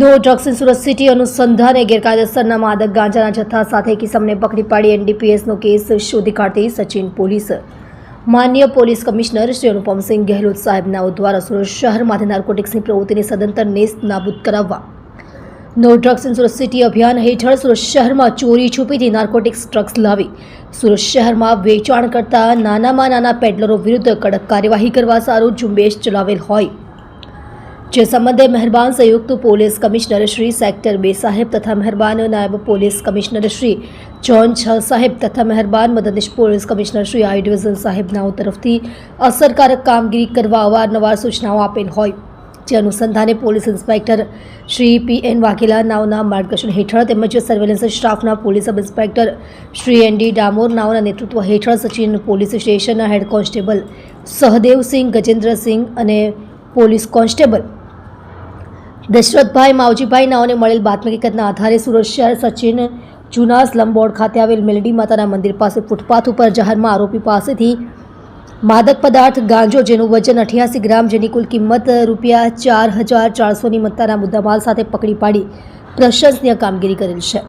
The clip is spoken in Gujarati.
No drugs in Surat city અનુસંધાને ગેરકાયદેસરના માદક ગાંજાના જથ્થા સાથે કિસમને પકડી પાડી એનડીપીએસનો કેસ શોધી કાઢતી સચિન પોલીસ. માન્ય પોલીસ કમિશનર શ્રી અનુપમસિંહ ગેહલોત સાહેબના દ્વારા સુરત શહેરમાંથી નાર્કોટિક્સની પ્રવૃત્તિને સદંતર નેસ્ત નાબૂદ કરાવવા. No drugs in Surat city અભિયાન હેઠળ સુરત શહેરમાં ચોરી છુપીથી નાર્કોટિક્સ ડ્રગ્સ લાવી. સુરત શહેરમાં વેચાણ કરતા નાનામાં નાના પેડલરો વિરુદ્ધ કડક કાર્યવાહી કરવા સારું ઝુંબેશ ચલાવેલ હોય. જે સંબંધે મહેરબાન સંયુક્ત પોલીસ કમિશનર શ્રી સેક્ટર બે સાહેબ તથા મહેરબાન નાયબ પોલીસ કમિશનર શ્રી જોન છ સાહેબ તથા મહેરબાન મદદનીશ police commissioner Shri I division સાહેબનાઓ તરફથી અસરકારક કામગીરી કરવા અવારનવાર સૂચનાઓ આપેલ હોય. જે અનુસંધાને police inspector Shri P N Vaghela નાવના માર્ગદર્શન હેઠળ તેમજ સર્વેલન્સ સ્ટાફના police sub inspector Shri N D Damor નાવના નેતૃત્વ હેઠળ સચિન પોલીસ સ્ટેશનના હેડ કોન્સ્ટેબલ સહદેવસિંહ ગજેન્દ્રસિંહ અને પોલીસ કોન્સ્ટેબલ દશરથભાઈ માવજીભાઈ નાઓને મળેલ બાતમી હકીકતના આધારે સુરત શહેર સચિન જૂના સ્લમ ખાતે આવેલ મેલડી માતાના મંદિર પાસે ફૂટપાથ ઉપર જાહેરમાં આરોપી પાસેથી માદક પદાર્થ ગાંજો જેનું વજન અઠ્યાસી ગ્રામ જેની કુલ કિંમત રૂપિયા ચાર હજાર ચારસોની મત્તાના મુદ્દામાલ સાથે પકડી પાડી પ્રશંસનીય કામગીરી કરેલ છે.